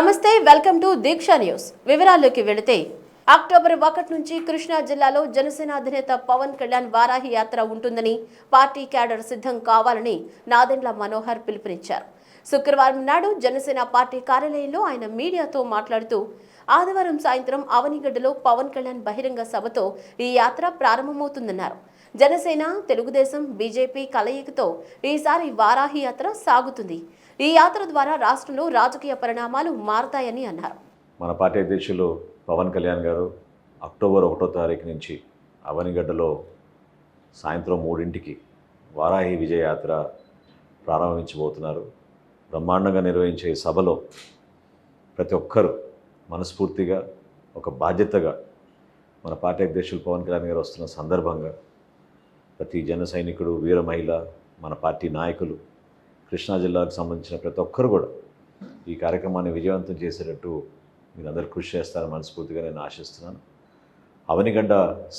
నమస్తే welcome to Deeksha news. వివరాల్లోకి వెళితే అక్టోబర్ ఒకటి నుంచి కృష్ణా జిల్లాలో జనసేన అధినేత పవన్ కళ్యాణ్ వారాహి యాత్ర ఉంటుందని పార్టీ క్యాడర్ సిద్ధం కావాలని నాదెండ్ల మనోహర్ పిలుపునిచ్చారు. శుక్రవారం నాడు జనసేన పార్టీ కార్యాలయంలో ఆయన మీడియాతో మాట్లాడుతూ ఆదివారం సాయంత్రం అవనిగడ్డలో పవన్ కళ్యాణ్ బహిరంగ సభతో ఈ యాత్ర ప్రారంభమవుతుందన్నారు. జనసేన తెలుగుదేశం బీజేపీ కలయికతో ఈసారి వారాహి యాత్ర సాగుతుంది. ఈ యాత్ర ద్వారా రాష్ట్రంలో రాజకీయ పరిణామాలు మారతాయని అన్నారు. మన పార్టీ అధ్యక్షులు పవన్ కళ్యాణ్ గారు అక్టోబర్ ఒకటో తారీఖు నుంచి అవనిగడ్డలో సాయంత్రం మూడింటికి వారాహి విజయయాత్ర ప్రారంభించబోతున్నారు. బ్రహ్మాండంగా నిర్వహించే సభలో ప్రతి ఒక్కరూ మనస్ఫూర్తిగా ఒక బాధ్యతగా మన పార్టీ అధ్యక్షులు పవన్ కళ్యాణ్ గారు వస్తున్న సందర్భంగా ప్రతి జన సైనికుడు వీర మహిళ మన పార్టీ నాయకులు కృష్ణా జిల్లాకు సంబంధించిన ప్రతి ఒక్కరు కూడా ఈ కార్యక్రమాన్ని విజయవంతం చేసేటట్టు మీరందరూ కృషి చేస్తారని మనస్ఫూర్తిగా నేను ఆశిస్తున్నాను. అవనిగడ్డ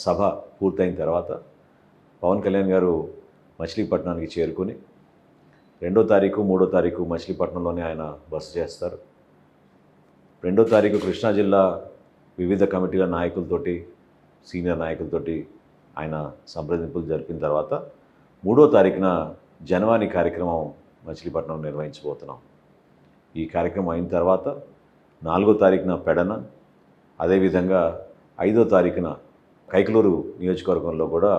సభ పూర్తయిన తర్వాత పవన్ కళ్యాణ్ గారు మచిలీపట్నానికి చేరుకొని రెండో తారీఖు మూడో తారీఖు మచిలీపట్నంలోనే ఆయన బస చేస్తారు. రెండో తారీఖు కృష్ణా జిల్లా వివిధ కమిటీల నాయకులతోటి సీనియర్ నాయకులతోటి ఆయన సంప్రదింపులు జరిపిన తర్వాత మూడో తారీఖున జనవాణి కార్యక్రమం మచిలీపట్నం నిర్వహించబోతున్నాం. ఈ కార్యక్రమం అయిన తర్వాత నాలుగో తారీఖున పెడన అదేవిధంగా ఐదో తారీఖున కైకలూరు నియోజకవర్గంలో కూడా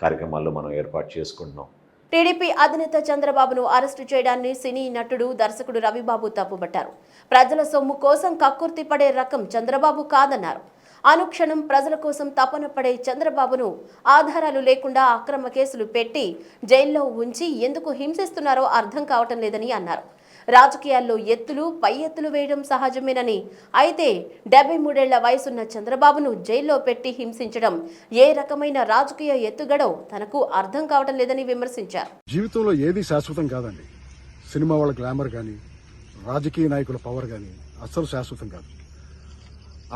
కార్యక్రమాల్లో మనం ఏర్పాటు చేసుకుంటున్నాం. టీడీపీ అధినేత చంద్రబాబును అరెస్టు చేయడాన్ని సినీ నటుడు దర్శకుడు రవిబాబు తప్పుబట్టారు. ప్రజల సొమ్ము కోసం కక్కుర్తి పడే రకం చంద్రబాబు కాదన్నారు. అనుక్షణం ప్రజల కోసం తపన పడే చంద్రబాబును ఆధారాలు లేకుండా అక్రమ కేసులు పెట్టి జైల్లో ఉంచి ఎందుకు హింసిస్తున్నారో అర్థం కావటం లేదని అన్నారు. రాజకీయాల్లో ఎత్తులు పై ఎత్తులు వేయడం సహజమేనని అయితే డెబ్బై మూడేళ్ళ వయసున్న చంద్రబాబును జైల్లో పెట్టి హింసించడం ఏ రకమైన రాజకీయ ఎత్తుగడో తనకు అర్థం కావటం లేదని విమర్శించారు. జీవితంలో ఏది శాశ్వతం కాదండి. సినిమా వాళ్ళ గ్లామర్ కానీ రాజకీయ నాయకుల పవర్ కానీ అస్సలు శాశ్వతం కాదు.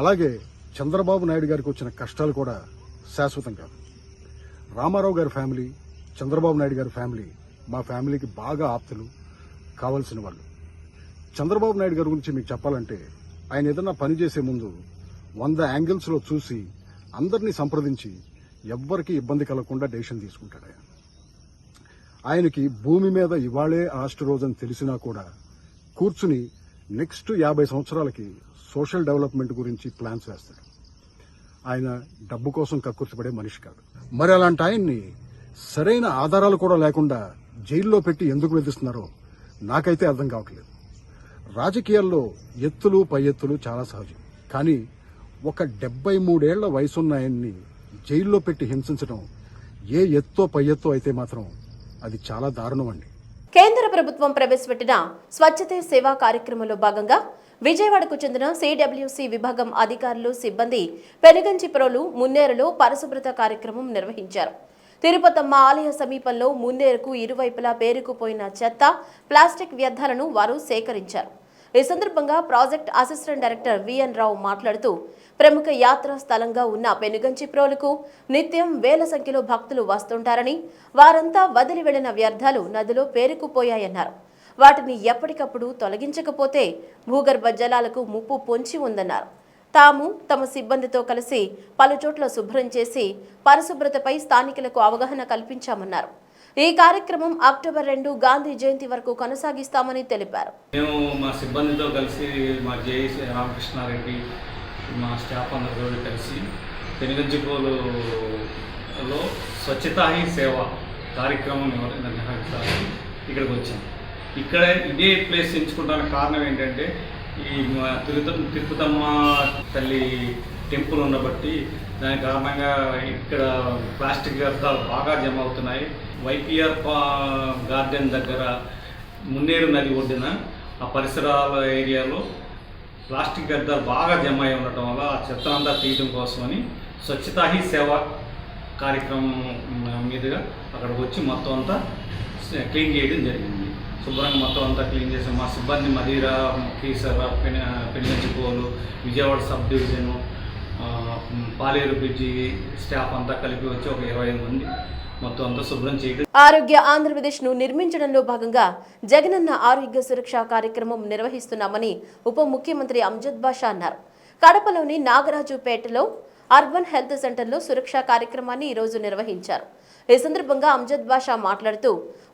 అలాగే చంద్రబాబు నాయుడు గారికి వచ్చిన కష్టాలు కూడా శాశ్వతం కాదు. రామారావు గారి ఫ్యామిలీ చంద్రబాబు నాయుడు గారి ఫ్యామిలీ మా ఫ్యామిలీకి బాగా ఆప్తులు కావాల్సిన వాళ్ళు. చంద్రబాబు నాయుడు గారి గురించి మీకు చెప్పాలంటే ఆయన ఏదన్నా పని చేసే ముందు వంద యాంగిల్స్లో చూసి అందరినీ సంప్రదించి ఎవ్వరికీ ఇబ్బంది కలగకుండా డెసిషన్ తీసుకుంటాడు ఆయన. ఆయనకి భూమి మీద ఇవాళే లాస్ట్ రోజని తెలిసినా కూడా కూర్చుని నెక్స్ట్ యాభై సంవత్సరాలకి సోషల్ డెవలప్మెంట్ గురించి ప్లాన్స్ వేస్తాడు. ఆయన డబ్బు కోసం కక్కుర్తిపడే మనిషి కాదు. మరి అలాంటి ఆయన్ని సరైన ఆధారాలు కూడా లేకుండా జైల్లో పెట్టి ఎందుకు వేధిస్తున్నారో నాకైతే అర్థం కావట్లేదు. రాజకీయాల్లో ఎత్తులు పై ఎత్తులు చాలా సహజం. కానీ ఒక డెబ్బై మూడేళ్ళ వయసున్న ఆయన్ని జైల్లో పెట్టి హింసించడం ఏ ఎత్తో పై ఎత్తో అయితే మాత్రం అది చాలా దారుణం అండి. కేంద్ర ప్రభుత్వం ప్రవేశపెట్టిన స్వచ్ఛతే సేవా కార్యక్రమంలో భాగంగా విజయవాడకు చెందిన సిడబ్ల్యూసి విభాగం అధికారులు సిబ్బంది పెనుగంచిప్రోలు మున్నేరులో పరిశుభ్రత కార్యక్రమం నిర్వహించారు. తిరుపతమ్మ ఆలయ సమీపంలో మున్నేరుకు ఇరువైపులా పేరుకుపోయిన చెత్త ప్లాస్టిక్ వ్యర్థాలను వారు సేకరించారు. ఈ సందర్భంగా project assistant director V N మాట్లాడుతూ ప్రముఖ యాత్రా స్థలంగా ఉన్న పెనుగంచిప్రోలుకు నిత్యం వేల సంఖ్యలో భక్తులు వస్తుంటారని వారంతా వదిలి వెళ్ళిన వ్యర్థాలు నదిలో పేరుకుపోయాయన్నారు. వాటిని ఎప్పటికప్పుడు తొలగించకపోతే భూగర్భ జలాలకు ముప్పు పొంచి ఉందన్నారు. తాము తమ సిబ్బందితో కలిసి పలుచోట్ల శుభ్రం చేసి పరిశుభ్రతపై స్థానికులకు అవగాహన కల్పించామన్నారు. ఈ కార్యక్రమం అక్టోబర్ రెండు గాంధీ జయంతి వరకు కొనసాగిస్తామని తెలిపారు. మేము మా సిబ్బందితో కలిసి మా జేఏసీ రామకృష్ణారెడ్డి మా స్టాఫ్ అందరితో కలిసి పెనుగంచిపోలులో స్వచ్ఛతా హీ సేవ కార్యక్రమం నిర్వ- నిర్వహించాలని ఇక్కడికి వచ్చాము ఇక్కడ ఇదే ప్లేస్ ఎంచుకోవడానికి కారణం ఏంటంటే ఈ మా తిరుత తిరుపతమ్మ తల్లి టెంపుల్ ఉండబట్టి దాని కారణంగా ఇక్కడ ప్లాస్టిక్ వ్యర్థాలు బాగా జమ అవుతున్నాయి. వైపిఆర్ పా- గార్డెన్ దగ్గర మున్నేరు నది ఒడ్డున ఆ పరిసరాల ఏరియాలో ప్లాస్టిక్ వ్యర్థాలు బాగా జమ అయి ఉండటం వల్ల ఆ చెత్తనంతా తీయడం కోసమని స్వచ్ఛతా హీ సేవ కార్యక్రమం మీదుగా అక్కడికి వచ్చి మొత్తం అంతా క్లీన్ చేయడం జరిగింది. శుభ్రంగా మొత్తం అంతా క్లీన్ చేసాం. మా సిబ్బంది మదిర కీసర పెన Penuganchiprolu Vijayawada sub division Paleru bridge staff అంతా కలిపి వచ్చి ఒక ఇరవై మంది మొత్తం అంతా శుభ్రం చేయడం. ఆరోగ్య ఆంధ్రప్రదేశ్ను నిర్మించడంలో భాగంగా జగనన్న ఆరోగ్య సురక్ష కార్యక్రమం నిర్వహిస్తున్నామని ఉప ముఖ్యమంత్రి అంజద్ బాషా అన్నారు. కడపలోని నాగరాజుపేటలో అర్బన్ హెల్త్ సెంటర్లో సురక్షా కార్యక్రమాన్ని ఈరోజు నిర్వహించారు. ఈ సందర్భంగా అంజద్ బాషా మాట్లాడుతూ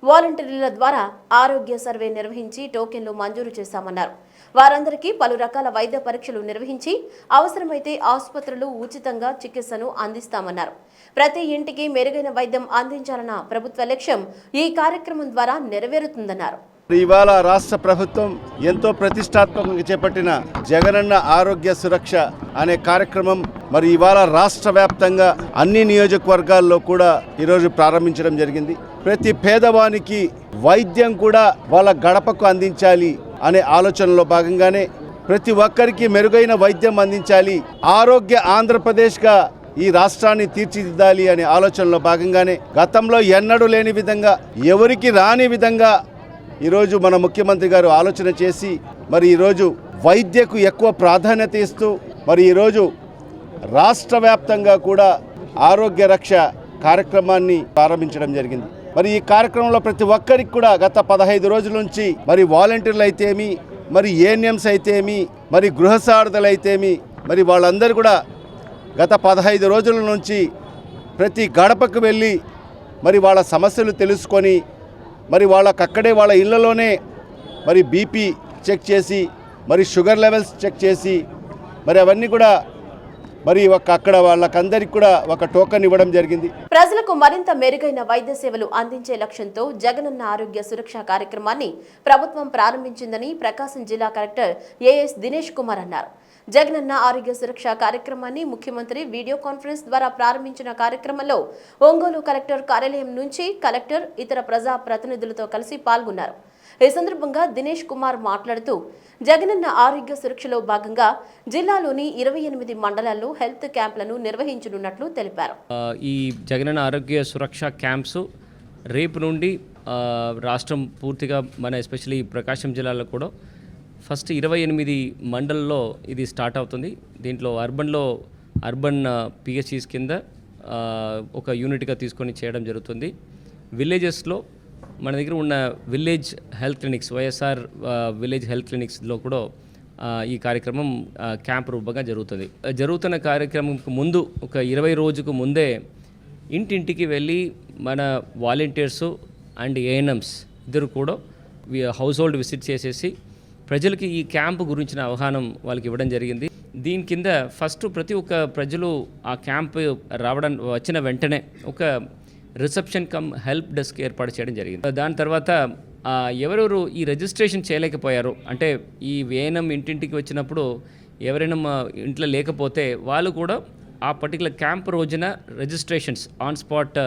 వాలంటీర్ల ద్వారా ఆరోగ్య సర్వే నిర్వహించి టోకెన్లు మంజూరు చేశామన్నారు. వారందరికీ పలు రకాల వైద్య పరీక్షలు నిర్వహించి అవసరమైతే ఆసుపత్రులు ఉచితంగా చికిత్సను అందిస్తామన్నారు. ప్రతి ఇంటికి మెరుగైన వైద్యం అందించాలన్న ప్రభుత్వ లక్ష్యం ఈ కార్యక్రమం ద్వారా నెరవేరుతుందన్నారు. ఇవాళ రాష్ట్ర ప్రభుత్వం ఎంతో ప్రతిష్టాత్మకంగా చేపట్టిన జగనన్న ఆరోగ్య సురక్ష అనే కార్యక్రమం మరి ఇవాళ రాష్ట్ర వ్యాప్తంగా అన్ని నియోజకవర్గాల్లో కూడా ఈరోజు ప్రారంభించడం జరిగింది. ప్రతి పేదవానికి వైద్యం కూడా వాళ్ళ గడపకు అందించాలి అనే ఆలోచనలో భాగంగానే ప్రతి ఒక్కరికి మెరుగైన వైద్యం అందించాలి ఆరోగ్య ఆంధ్రప్రదేశ్గా ఈ రాష్ట్రాన్ని తీర్చిదిద్దాలి అనే ఆలోచనలో భాగంగానే గతంలో ఎన్నడూ లేని విధంగా ఎవరికి రాని విధంగా ఈరోజు మన ముఖ్యమంత్రి గారు ఆలోచన చేసి మరి ఈరోజు వైద్యకు ఎక్కువ ప్రాధాన్యత ఇస్తూ మరి ఈరోజు రాష్ట్ర వ్యాప్తంగా కూడా ఆరోగ్య రక్ష కార్యక్రమాన్ని ప్రారంభించడం జరిగింది. మరి ఈ కార్యక్రమంలో ప్రతి ఒక్కరికి కూడా గత పదహైదు రోజుల నుంచి మరి వాలంటీర్లు అయితేమి మరి ఏఎన్ఎంస్ అయితేమి మరి గృహసారథులు అయితేమి మరి వాళ్ళందరూ కూడా గత పదహైదు రోజుల నుంచి ప్రతి గడపకు వెళ్ళి మరి వాళ్ళ సమస్యలు తెలుసుకొని మరి వాళ్ళకి అక్కడే వాళ్ళ ఇళ్ళలోనే మరి బీపీ చెక్ చేసి మరి షుగర్ లెవెల్స్ చెక్ చేసి మరి అవన్నీ కూడా మరి ఒక అక్కడ వాళ్ళకందరికి కూడా ఒక టోకన్ ఇవ్వడం జరిగింది. ప్రజలకు మరింత మెరుగైన వైద్య సేవలు అందించే లక్ష్యంతో జగనన్న ఆరోగ్య సురక్ష కార్యక్రమాన్ని ప్రభుత్వం ప్రారంభించిందని ప్రకాశం జిల్లా కలెక్టర్ ఏఎస్ దినేష్ కుమార్ అన్నారు. జగనన్న ఆరోగ్య సురక్ష కార్యక్రమాన్ని ముఖ్యమంత్రి వీడియో కాన్ఫరెన్స్ ద్వారా ప్రారంభించిన కార్యక్రమంలో ఒంగోలు కలెక్టర్ కార్యాలయం నుంచి కలెక్టర్ ఇతర ప్రజా ప్రతినిధులతో కలిసి పాల్గొన్నారు. ఈ సందర్భంగా దినేష్ కుమార్ మాట్లాడుతూ జగనన్న ఆరోగ్య సురక్షలో భాగంగా జిల్లాలోని ఇరవై ఎనిమిది మండలాల్లో హెల్త్ క్యాంపులను నిర్వహించనున్నట్లు తెలిపారు. ఈ జగనన్న ఆరోగ్య సురక్ష క్యాంప్స్ రేపు నుండి రాష్ట్రం పూర్తిగా మన ఎస్పెషల్లీ ప్రకాశం జిల్లాలో కూడా ఫస్ట్ ఇరవై ఎనిమిది మండల్లో ఇది స్టార్ట్ అవుతుంది. దీంట్లో అర్బన్లో అర్బన్ పిహెచ్సిస్ కింద ఒక యూనిట్గా తీసుకొని చేయడం జరుగుతుంది. విలేజెస్లో మన దగ్గర ఉన్న village health clinics YSR village health క్లినిక్స్లో కూడా ఈ కార్యక్రమం క్యాంప్ రూపంగా జరుగుతుంది. జరుగుతున్న కార్యక్రమంకు ముందు ఒక ఇరవై రోజుకు ముందే ఇంటింటికి వెళ్ళి మన వాలంటీర్సు అండ్ ఏఎన్ఎమ్స్ ఇద్దరు కూడా హౌస్ హోల్డ్ విజిట్ చేసేసి ప్రజలకి ఈ క్యాంపు గురించిన అవగాహన వాళ్ళకి ఇవ్వడం జరిగింది. దీని కింద ఫస్ట్ ప్రతి ఒక్క ప్రజలు ఆ క్యాంప్ రావడం వచ్చిన వెంటనే ఒక రిసెప్షన్ కమ్ హెల్ప్ డెస్క్ ఏర్పాటు చేయడం జరిగింది. దాని తర్వాత ఎవరెవరు ఈ రిజిస్ట్రేషన్ చేయలేకపోయారు అంటే ఈ వేనం ఇంటింటికి వచ్చినప్పుడు ఎవరైనా మా ఇంట్లో లేకపోతే వాళ్ళు కూడా ఆ పర్టికులర్ క్యాంప్ రోజున registrations on spot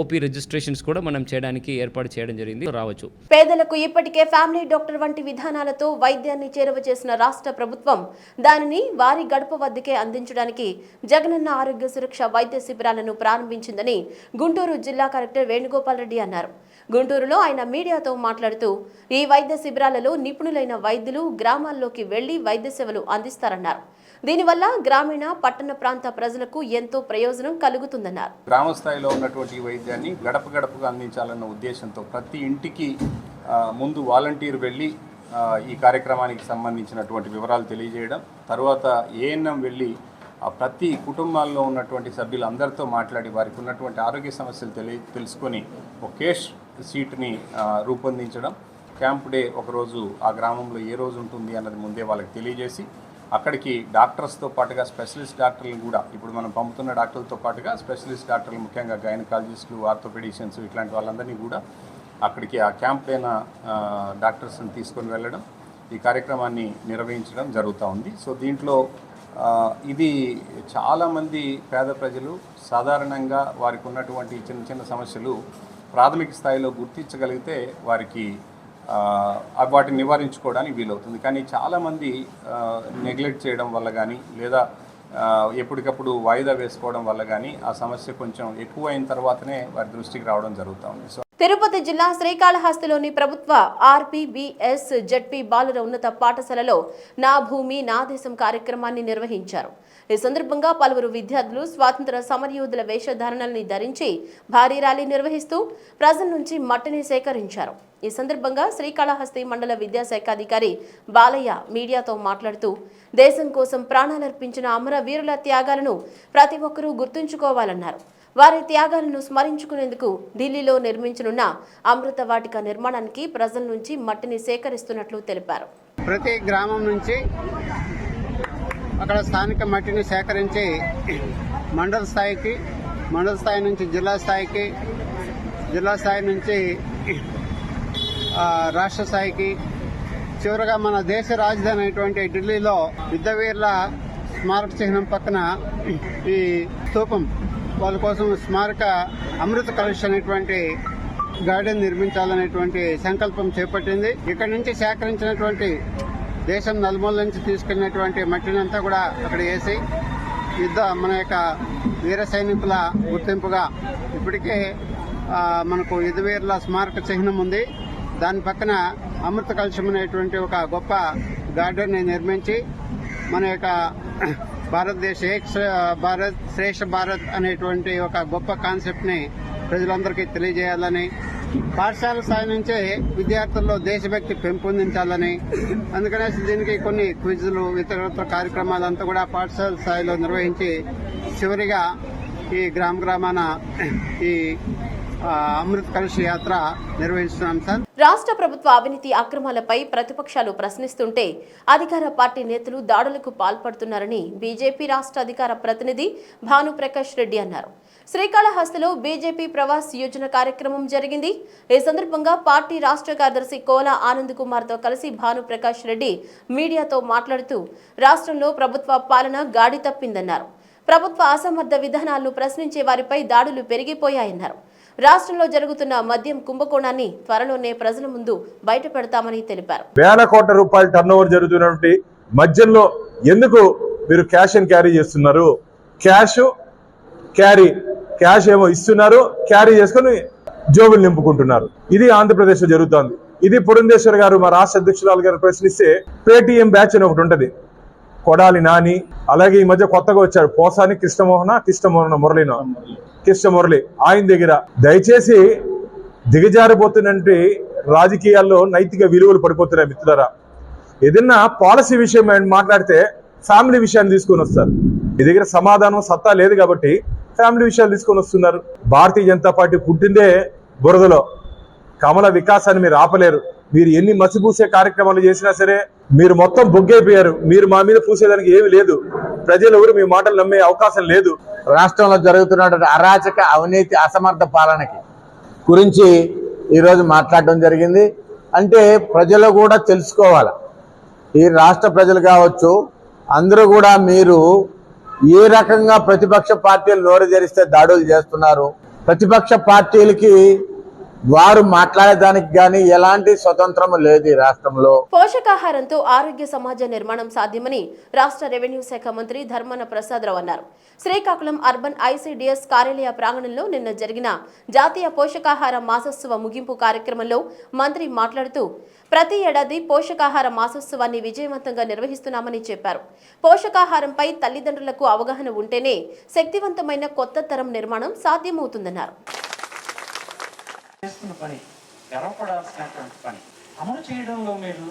OP registrations కూడా మనం చేయడానికి ఏర్పాటు చేయడం జరిగింది. రావచ్చు. పేదలకు ఇప్పటికే ఫ్యామిలీ డాక్టర్ వంటి విధానాలతో వైద్యాన్ని చేరువ చేసిన రాష్ట్ర ప్రభుత్వం దానిని వారి గడప వద్దకే అందించడానికి జగనన్న ఆరోగ్య సురక్ష వైద్య శిబిరాలను ప్రారంభించిందని గుంటూరు జిల్లా కలెక్టర్ వేణుగోపాల్ రెడ్డి అన్నారు. గుంటూరులో ఆయన మీడియాతో మాట్లాడుతూ ఈ వైద్య శిబిరాలలో నిపుణులైన వైద్యులు గ్రామాల్లోకి వెళ్ళి వైద్య సేవలు అందిస్తారన్నారు. దీనివల్ల గ్రామీణ పట్టణ ప్రాంత ప్రజలకు ఎంతో ప్రయోజనం కలుగుతుందన్నారు. గ్రామ స్థాయిలో ఉన్నటువంటి వైద్యాన్ని గడప గడపగా అందించాలన్న ఉద్దేశంతో ప్రతి ఇంటికి ముందు వాలంటీర్ వెళ్ళి ఈ కార్యక్రమానికి సంబంధించినటువంటి వివరాలు తెలియజేయడం తర్వాత ఏఎన్ఎం వెళ్ళి ఆ ప్రతి కుటుంబాల్లో ఉన్నటువంటి సభ్యులందరితో మాట్లాడి వారికి ఉన్నటువంటి ఆరోగ్య సమస్యలు తెలి తెలుసుకొని ఒక కేష్ సీట్ని రూపొందించడం క్యాంప్ డే ఒకరోజు ఆ గ్రామంలో ఏ రోజు ఉంటుంది అన్నది ముందే వాళ్ళకి తెలియజేసి అక్కడికి డాక్టర్స్తో పాటుగా స్పెషలిస్ట్ డాక్టర్లు కూడా ఇప్పుడు మనం పంపుతున్న డాక్టర్లతో పాటుగా స్పెషలిస్ట్ డాక్టర్లు ముఖ్యంగా గైనకాలజిస్టులు ఆర్థోపెడిషియన్స్ ఇట్లాంటి వాళ్ళందరినీ కూడా అక్కడికి ఆ క్యాంప్ అయిన డాక్టర్స్ని తీసుకొని వెళ్ళడం ఈ కార్యక్రమాన్ని నిర్వహించడం జరుగుతూ ఉంది. సో దీంట్లో ఇది చాలామంది పేద ప్రజలు సాధారణంగా వారికి ఉన్నటువంటి చిన్న చిన్న సమస్యలు ప్రాథమిక స్థాయిలో గుర్తించగలిగితే వారికి వాటిని నివారించుకోవడానికి వీలవుతుంది. కానీ చాలామంది నెగ్లెక్ట్ చేయడం వల్ల కానీ లేదా ఎప్పటికప్పుడు వాయిదా వేసుకోవడం వల్ల కానీ ఆ సమస్య కొంచెం ఎక్కువ అయిన తర్వాతనే వారి దృష్టికి రావడం జరుగుతూ ఉంది. సో తిరుపతి జిల్లా శ్రీకాళహస్తిలోని ప్రభుత్వ ఆర్పీబీఎస్ జడ్పీ బాలుర ఉన్నత పాఠశాలలో నా భూమి నా దేశం కార్యక్రమాన్ని నిర్వహించారు. ఈ సందర్భంగా పలువురు విద్యార్థులు స్వాతంత్ర సమరయోధుల వేషధారణల్ని ధరించి భారీ ర్యాలీ నిర్వహిస్తూ ప్రజల నుంచి మట్టిని సేకరించారు. ఈ సందర్భంగా శ్రీకాళహస్తి మండల విద్యాశాఖ అధికారి బాలయ్య మీడియాతో మాట్లాడుతూ దేశం కోసం ప్రాణాలర్పించిన అమర వీరుల త్యాగాలను ప్రతి ఒక్కరూ గుర్తుంచుకోవాలన్నారు. వారి త్యాగాలను స్మరించుకునేందుకు ఢిల్లీలో నిర్మించనున్న అమృత వాటిక నిర్మాణానికి ప్రజల నుంచి మట్టిని సేకరిస్తున్నట్లు తెలిపారు. ప్రతి గ్రామం నుంచి అక్కడ స్థానిక మట్టిని సేకరించి మండల స్థాయికి మండల స్థాయి నుంచి జిల్లా స్థాయికి జిల్లా స్థాయి నుంచి రాష్ట్ర స్థాయికి చివరగా మన దేశ రాజధాని అయినటువంటి ఢిల్లీలో యుద్ధవీరుల స్మారక చిహ్నం పక్కన ఈ స్థూపం వాళ్ళ కోసం స్మారక అమృత కలుష్ అనేటువంటి గార్డెన్ నిర్మించాలనేటువంటి సంకల్పం చేపట్టింది. ఇక్కడ నుంచి సేకరించినటువంటి దేశం నలుమూల నుంచి తీసుకెళ్ళినటువంటి మట్టిని అంతా కూడా అక్కడ వేసి యుద్ధ మన యొక్క వీర సైనికుల గుర్తింపుగా ఇప్పటికే మనకు యుద్ధవీరుల స్మారక చిహ్నం ఉంది. దాని పక్కన అమృత కలుషం అనేటువంటి ఒక గొప్ప గార్డెన్ నిర్మించి మన యొక్క భారతదేశ ఏక్ భారత్ శ్రేష్ఠ భారత్ అనేటువంటి ఒక గొప్ప కాన్సెప్ట్ని ప్రజలందరికీ తెలియజేయాలని పాఠశాల స్థాయి నుంచే విద్యార్థుల్లో దేశభక్తి పెంపొందించాలని అందుకనేసి దీనికి కొన్ని క్విజ్లు ఇతరత్ర కార్యక్రమాలంతా కూడా పాఠశాల స్థాయిలో నిర్వహించి చివరిగా ఈ గ్రామ గ్రామాన ఈ అమృత్ కలశ యాత్ర నిర్వహిస్తున్నాం సార్. రాష్ట్ర ప్రభుత్వ అవినీతి అక్రమాలపై ప్రతిపక్షాలు ప్రశ్నిస్తుంటే అధికార పార్టీ నేతలు దాడులకు పాల్పడుతున్నారని బీజేపీ రాష్ట్ర అధికార ప్రతినిధి భానుప్రకాష్ రెడ్డి అన్నారు. శ్రీకాళహస్తిలో బీజేపీ ప్రవాస్ యోజన కార్యక్రమం జరిగింది. ఈ సందర్భంగా పార్టీ రాష్ట్ర కార్యదర్శి కోలా ఆనంద్ కుమార్తో కలిసి భానుప్రకాష్ రెడ్డి మీడియాతో మాట్లాడుతూ రాష్ట్రంలో ప్రభుత్వ పాలన గాడి తప్పిందన్నారు. ప్రభుత్వ అసమర్థ విధానాలను ప్రశ్నించే వారిపై దాడులు పెరిగిపోయాయన్నారు. రాష్ట్రంలో జరుగుతున్న మద్యం కుంభకోణాన్ని త్వరలోనే ప్రజల ముందు బయట పెడతామని తెలిపారు. వేల కోట్ల రూపాయల టర్న్ ఓవర్ జరుగుతున్నటువంటి మద్యంలో ఎందుకు మీరు క్యాష్ అండ్ క్యారీ చేస్తున్నారు? క్యాష్ క్యారీ క్యాష్ ఏమో ఇస్తున్నారు క్యారీ చేసుకొని జోబులు నింపుకుంటున్నారు. ఇది ఆంధ్రప్రదేశ్లో జరుగుతోంది. ఇది పురంధేశ్వర్ గారు మా రాష్ట్ర అధ్యక్షురాలు గారు ప్రశ్నిస్తే పేటిఎం బ్యాచ్ అని ఒకటి ఉంటది. కొడాలి నాని అలాగే ఈ మధ్య కొత్తగా వచ్చాడు పోసాని కృష్ణమోహన కృష్ణమోహన మురళీన. కృష్ణ మురళి ఆయన దగ్గర. దయచేసి దిగజారిపోతున్నటువంటి రాజకీయాల్లో నైతిక విలువలు పడిపోతున్నాయి మిత్రులరా. ఏదన్నా పాలసీ విషయం మాట్లాడితే ఫ్యామిలీ విషయాన్ని తీసుకొని వస్తారు. మీ దగ్గర సమాధానం సత్తా లేదు కాబట్టి ఫ్యామిలీ విషయాలు తీసుకొని వస్తున్నారు. భారతీయ జనతా పార్టీ పుట్టిందే బురదలో. కమల వికాసాన్ని మీరు ఆపలేరు. మీరు ఎన్ని మసిపూసే కార్యక్రమాలు చేసినా సరే మీరు మొత్తం బొగ్గైపోయారు. మీరు మా మీద పూసేదానికి ఏమీ లేదు. ప్రజలు ఎవరు మీ మాటలు నమ్మే అవకాశం లేదు. రాష్ట్రంలో జరుగుతున్నటువంటి అరాచక అవినీతి అసమర్థ పాలనకి గురించి ఈరోజు మాట్లాడడం జరిగింది. అంటే ప్రజలు కూడా తెలుసుకోవాలి. ఈ రాష్ట్ర ప్రజలు కావచ్చు అందరూ కూడా మీరు ఏ రకంగా ప్రతిపక్ష పార్టీలు నోరు తెరిస్తే దాడులు చేస్తున్నారు. ప్రతిపక్ష పార్టీలకి వారు మాట్లాడేదానికి గాని ఎలాంటి స్వతంత్రం లేదు ఈ రాష్ట్రంలో. పోషకాహారంతో ఆరోగ్య సమాజ నిర్మాణం సాధ్యమని రాష్ట్ర రెవెన్యూ శాఖ మంత్రి ధర్మన ప్రసాదరావు అన్నారు. శ్రీకాకుళం అర్బన్ ఐసీడీఎస్ కార్యాలయ ప్రాంగణంలో నిన్న జరిగిన జాతీయ పోషకాహార మాసోత్సవ ముగింపు కార్యక్రమంలో మంత్రి మాట్లాడుతూ ప్రతి ఏడాది పోషకాహార మాసోత్సవాన్ని విజయవంతంగా నిర్వహిస్తున్నామని చెప్పారు. పోషకాహారంపై తల్లిదండ్రులకు అవగాహన ఉంటేనే శక్తివంతమైన కొత్త తరం నిర్మాణం సాధ్యమవుతుందన్నారు. చేస్తున్న పని గర్వపడాల్సినటువంటి పని అమలు చేయడంలో మీరు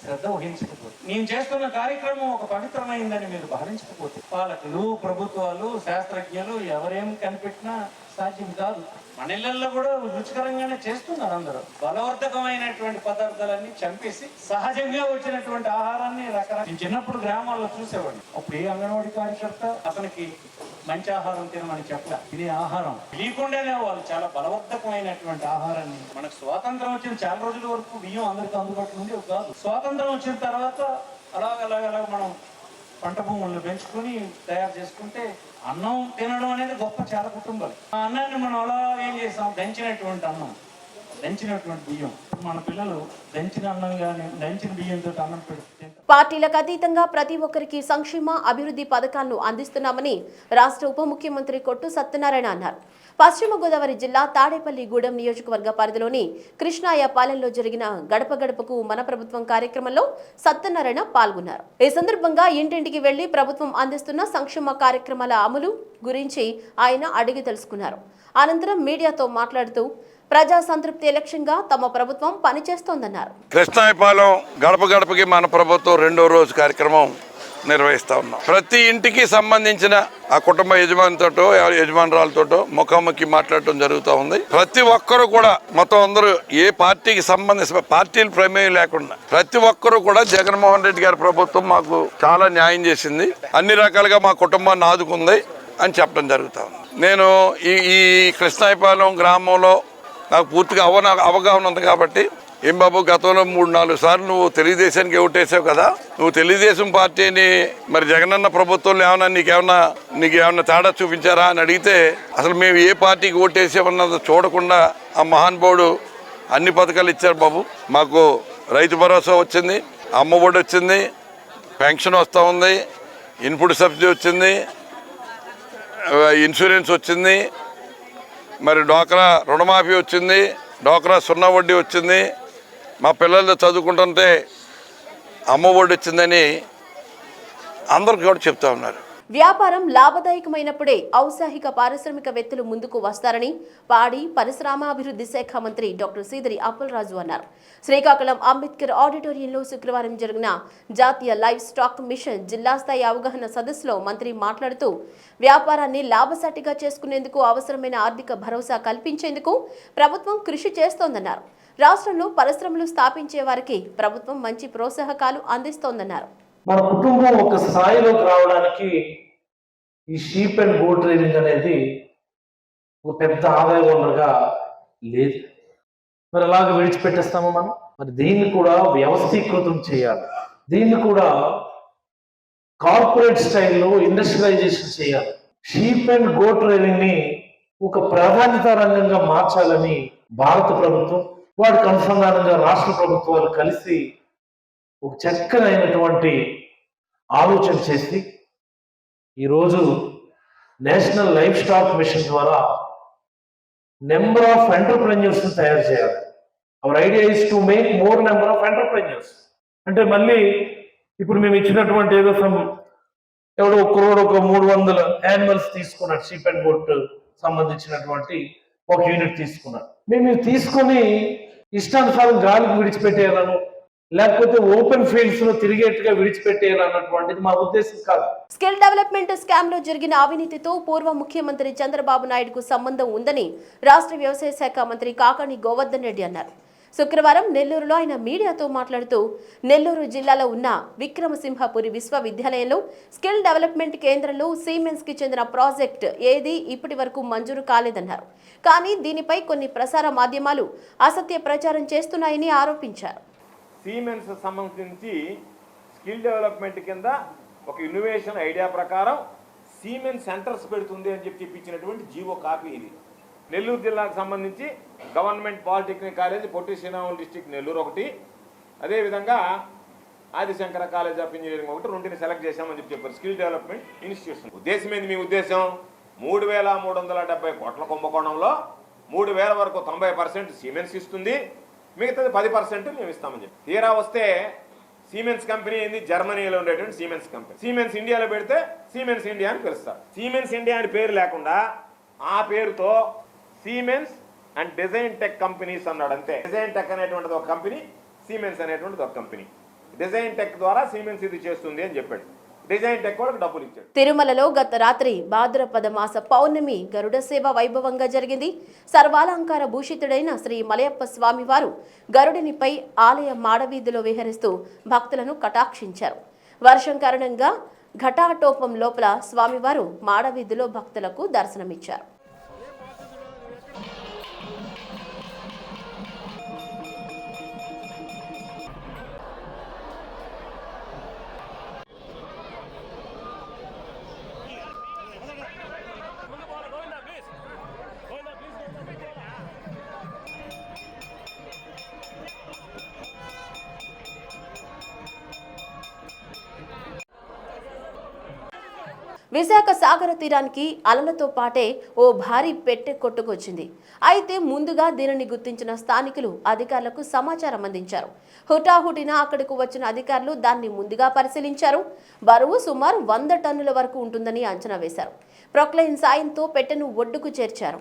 శ్రద్ధ వహించకపోతే నేను చేస్తున్న కార్యక్రమం ఒక పవిత్రమైందని మీరు భావించకపోతే పాలకులు ప్రభుత్వాలు శాస్త్రజ్ఞులు ఎవరేం కనిపెట్టినా సాధ్యం కాదు. మన ఇళ్ళలో కూడా రుచికరంగానే చేస్తున్నారు అందరూ. బలవర్ధకమైనటువంటి పదార్థాలన్నీ చంపేసి సహజంగా వచ్చినటువంటి ఆహారాన్ని రకరకాల నేను చిన్నప్పుడు గ్రామాల్లో చూసేవాడిని. అప్పుడు ఏ అంగన్వాడీ కార్యకర్త అతనికి మంచి ఆహారం తినమని చెప్పలే. ఇది ఆహారం తెలియకుండానే వాళ్ళు చాలా బలవర్ధకమైనటువంటి ఆహారాన్ని మనకు స్వాతంత్రం వచ్చిన చాలా రోజుల వరకు బియ్యం అందరికీ అందుబాటులో ఉండేవి కాదు. స్వాతంత్రం వచ్చిన తర్వాత అలాగ అలాగ అలాగ మనం పంట భూములను పెంచుకొని తయారు చేసుకుంటే అన్నం తినడం అనేది గొప్ప చాలా కుటుంబాలు. ఆ అన్నాన్ని మనం అలా ఏం చేస్తాం? దంచినటువంటి అన్నం. దంచినటువంటి బియ్యం. మన పిల్లలు దంచిన అన్నం కానీ దంచిన బియ్యంతో అన్నం పెడితే పార్టీలకు అతీతంగా ప్రతి ఒక్కరికి సంక్షేమ అభివృద్ధి పథకాలను అందిస్తున్నామని రాష్ట్ర ఉప ముఖ్యమంత్రి కొట్టు సత్యనారాయణ అన్నారు. పశ్చిమ గోదావరి జిల్లా తాడేపల్లి గూడెం నియోజకవర్గ పరిధిలోని కృష్ణాయపాలెంలో జరిగిన గడప గడపకు మన ప్రభుత్వం కార్యక్రమంలో సత్యనారాయణ పాల్గొన్నారు. ఈ సందర్భంగా ఇంటింటికి వెళ్ళి ప్రభుత్వం అందిస్తున్న సంక్షేమ కార్యక్రమాల అమలు గురించి ఆయన అడిగి తెలుసుకున్నారు. అనంతరం మీడియాతో మాట్లాడుతూ ప్రజా సంతృప్తి లక్ష్యంగా తమ ప్రభుత్వం పనిచేస్తోందన్నారు. కృష్ణాయపాలెం గడప గడపకి మన ప్రభుత్వం రెండో రోజు కార్యక్రమం నిర్వహిస్తా ఉన్నాం. ప్రతి ఇంటికి సంబంధించిన ఆ కుటుంబ యజమానితోటో యజమానురాలతోటో ముఖాముఖి మాట్లాడటం జరుగుతూ ఉంది. ప్రతి ఒక్కరు కూడా మొత్తం అందరూ ఏ పార్టీకి సంబంధించిన పార్టీలు ప్రమేయం లేకుండా ప్రతి ఒక్కరు కూడా జగన్మోహన్ రెడ్డి గారి ప్రభుత్వం మాకు చాలా న్యాయం చేసింది. అన్ని రకాలుగా మా కుటుంబాన్ని ఆదుకుంది అని చెప్పడం జరుగుతూ ఉంది. నేను ఈ ఈ కృష్ణాయపాలెం గ్రామంలో నాకు పూర్తిగా అవన అవగాహన ఉంది కాబట్టి ఏం బాబు గతంలో మూడు నాలుగు సార్లు నువ్వు తెలుగుదేశానికి ఓటేసావు కదా నువ్వు తెలుగుదేశం పార్టీని మరి జగనన్న ప్రభుత్వంలో ఏమన్నా నీకేమన్నా నీకు ఏమన్నా తేడా చూపించారా అని అడిగితే అసలు మేము ఏ పార్టీకి ఓటేసామన్నది చూడకుండా ఆ మహానుభావుడు అన్ని పథకాలు ఇచ్చారు బాబు. మాకు రైతు భరోసా వచ్చింది అమ్మఒడి వచ్చింది పెన్షన్ వస్తూ ఉంది ఇన్పుట్ సబ్సిడీ వచ్చింది ఇన్సూరెన్స్ వచ్చింది మరి డోక్రా రుణమాఫీ వచ్చింది డోక్రా సున్నా వడ్డీ వచ్చింది. మా పిల్లలు చదువుకుంటుంటే అమ్మ ఒడి వచ్చిందని అందరికి కూడా చెప్తా ఉన్నారు. వ్యాపారం లాభదాయకమైనప్పుడే ఔత్సాహిక పారిశ్రామికవేత్తలు ముందుకు వస్తారని పాడి పరిశ్రమాభివృద్ధి శాఖ మంత్రి డాక్టర్ సీదరి అప్పలరాజు అన్నారు. శ్రీకాకుళం అంబేద్కర్ ఆడిటోరియంలో శుక్రవారం జరిగిన జాతీయ లైవ్ స్టాక్ మిషన్ జిల్లా స్థాయి అవగాహన సదస్సులో మంత్రి మాట్లాడుతూ వ్యాపారాన్ని లాభసాటిగా చేసుకునేందుకు అవసరమైన ఆర్థిక భరోసా కల్పించేందుకు ప్రభుత్వం కృషి చేస్తోందన్నారు. రాష్ట్రంలో పరిశ్రమలు స్థాపించే వారికి ప్రభుత్వం మంచి ప్రోత్సాహకాలు అందిస్తోందన్నారు. మన కుటుంబం ఒక స్థాయిలోకి రావడానికి ఈ షీప్ అండ్ గోట్ ట్రైనింగ్ అనేది ఒక పెద్ద ఆదాయ వనరుగా లేదు. మరి అలాగ విడిచిపెట్టేస్తాము మనం? మరి దీన్ని కూడా వ్యవస్థీకృతం చేయాలి. దీన్ని కూడా కార్పొరేట్ స్టైల్లో ఇండస్ట్రియలైజేషన్ చేయాలి. షీప్ అండ్ గోట్ ట్రైనింగ్ని ఒక ప్రాధాన్యత రంగంగా మార్చాలని భారత ప్రభుత్వం వాటికి అనుసంధానంగా రాష్ట్ర ప్రభుత్వాలు కలిసి ఒక చక్కనైనటువంటి ఆలోచన చేసి ఈరోజు నేషనల్ లైఫ్ స్టాక్ మిషన్ ద్వారా నెంబర్ ఆఫ్ ఎంటర్ప్రెన్యూర్స్ తయారు చేయాలి. Our idea is to make more number of entrepreneurs. అంటే మళ్ళీ ఇప్పుడు మేము ఇచ్చినటువంటి ఏదో సమ్ ఎవడో క్రోడ్ ఒక మూడు వందల యానిమల్స్ తీసుకున్నాడు షీప్ అండ్ గోట్ సంబంధించినటువంటి ఒక యూనిట్ తీసుకున్నాడు. మేము తీసుకొని ఇష్టానుసారం గాలికి విడిచిపెట్టేయాలను. లేకపోతే ఓపెన్ ఫీల్డ్స్లో తిరిగేట్టుగా విడిచిపెట్టేయాలన్నటువంటిది మా ఉద్దేశం కాదు. స్కిల్ డెవలప్మెంట్ స్కామ్లో జరిగిన అవినీతితో పూర్వ ముఖ్యమంత్రి చంద్రబాబు నాయుడుకు సంబంధం ఉందని రాష్ట్ర వ్యవసాయ శాఖ మంత్రి కాకాణి గోవర్ధన్ రెడ్డి అన్నారు. శుక్రవారం నెల్లూరులో ఆయన మీడియాతో మాట్లాడుతూ నెల్లూరు జిల్లాలో ఉన్న విక్రమసింహపురి విశ్వవిద్యాలయంలో స్కిల్ డెవలప్మెంట్ కేంద్రంలో సీమెన్స్కి చెందిన ప్రాజెక్ట్ ఏది ఇప్పటి వరకు మంజూరు కాలేదన్నారు. కానీ దీనిపై కొన్ని ప్రసార మాధ్యమాలు అసత్య ప్రచారం చేస్తున్నాయని ఆరోపించారు. సీమెన్స్ సంబంధించి స్కిల్ డెవలప్మెంట్ కింద ఒక ఇన్నోవేషన్ ఐడియా ప్రకారం సిమెంట్ సెంటర్స్ పెడుతుంది అని చెప్పి చెప్పించినటువంటి జీవో కాపీ ఇది. నెల్లూరు జిల్లాకు సంబంధించి government polytechnic college Potti Sriramulu district Nellore ఒకటి. అదేవిధంగా ఆదిశంకర కాలేజ్ ఆఫ్ ఇంజనీరింగ్ ఒకటి. రెండుని సెలెక్ట్ చేశామని చెప్పి చెప్పారు. స్కిల్ డెవలప్మెంట్ ఇన్స్టిట్యూషన్ ఉద్దేశం ఏంది మీ ఉద్దేశం? మూడు వేల మూడు వందల డెబ్బై కోట్ల కుంభకోణంలో మూడు వేల వరకు తొంభై పర్సెంట్ సిమెంట్స్ ఇస్తుంది. మిగతాది పది పర్సెంట్ మేము ఇస్తామని చెప్పి. తీరా వస్తే సీమెన్స్ కంపెనీ ఏంది? జర్మనీలో ఉండేటువంటి సీమెన్స్ కంపెనీ. సీమెన్స్ ఇండియాలో పెడితే సీమెన్స్ ఇండియా అని పిలుస్తారు. సీమెన్స్ ఇండియా అని పేరు లేకుండా ఆ పేరుతో Siemens and design tech companies అన్నాడు అంతే. డిజైన్ టెక్ అనేటువంటిది ఒక కంపెనీ సీమెన్స్ అనేటువంటిది ఒక కంపెనీ. డిజైన్ టెక్ ద్వారా సీమెన్స్ ఇది చేస్తుంది అని చెప్పాడు. తిరుమలలో గత రాత్రి భాద్రపద మాస పౌర్ణమి గరుడ సేవ వైభవంగా జరిగింది. సర్వాలంకార భూషితుడైన శ్రీ మలయప్ప స్వామివారు గరుడినిపై ఆలయ మాడవీధిలో విహరిస్తూ భక్తులను కటాక్షించారు. వర్షం కారణంగా ఘటాటోపం లోపల స్వామివారు మాడవీధిలో భక్తులకు దర్శనమిచ్చారు. తీరానికి అలలతో పాటే ఓ భారీ పెట్టె కొట్టుకొచ్చింది. అయితే ముందుగా దీనిని గుర్తించిన స్థానికులు అధికారులకు సమాచారం అందించారు. హుటాహుటిన అక్కడకు వచ్చిన అధికారులు దాన్ని ముందుగా పరిశీలించారు. బరువు సుమారు వంద టన్నుల వరకు ఉంటుందని అంచనా వేశారు. ప్రొక్లైన్ సాయంతో పెట్టెను ఒడ్డుకు చేర్చారు.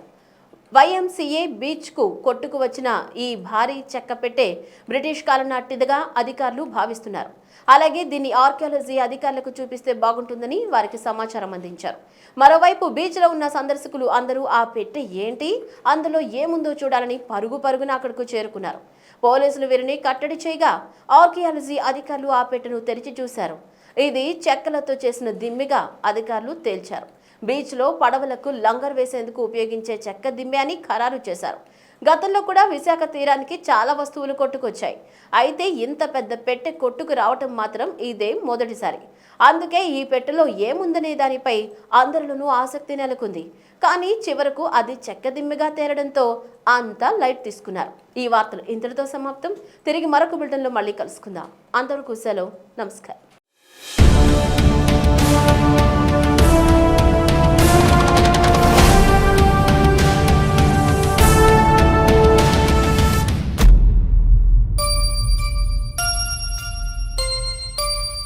వైఎంసీఏ బీచ్కు కొట్టుకు వచ్చిన ఈ భారీ చెక్క పెట్టే బ్రిటిష్ కాలం నాటిదిగా అధికారులు భావిస్తున్నారు. అలాగే దీన్ని ఆర్కియాలజీ అధికారులకు చూపిస్తే బాగుంటుందని వారికి సమాచారం అందించారు. మరోవైపు బీచ్లో ఉన్న సందర్శకులు అందరూ ఆ పెట్టె ఏంటి? అందులో ఏముందో చూడాలని పరుగు పరుగున అక్కడకు చేరుకున్నారు. పోలీసులు వీరిని కట్టడి చేయగా ఆర్కియాలజీ అధికారులు ఆ పెట్టెను తెరిచి చూశారు. ఇది చెక్కలతో చేసిన దిమ్మిగా అధికారులు తేల్చారు. బీచ్లో పడవలకు లంగర్ వేసేందుకు ఉపయోగించే చెక్క దిమ్మె అని ఖరారు చేశారు. గతంలో కూడా విశాఖ తీరానికి చాలా వస్తువులు కొట్టుకొచ్చాయి. అయితే ఇంత పెద్ద పెట్టె కొట్టుకు రావటం మాత్రం ఇదే మొదటిసారి. అందుకే ఈ పెట్టెలో ఏముందనే దానిపై అందరిలోనూ ఆసక్తి నెలకొంది. కానీ చివరకు అది చెక్కదిమ్మెగా తేరడంతో అంతా లైట్ తీసుకున్నారు. ఈ వార్తలు ఇంతటితో సమాప్తం. తిరిగి మరొక బిల్టన్లో మళ్ళీ కలుసుకుందాం. అంతవరకు సెలవు. నమస్కారం.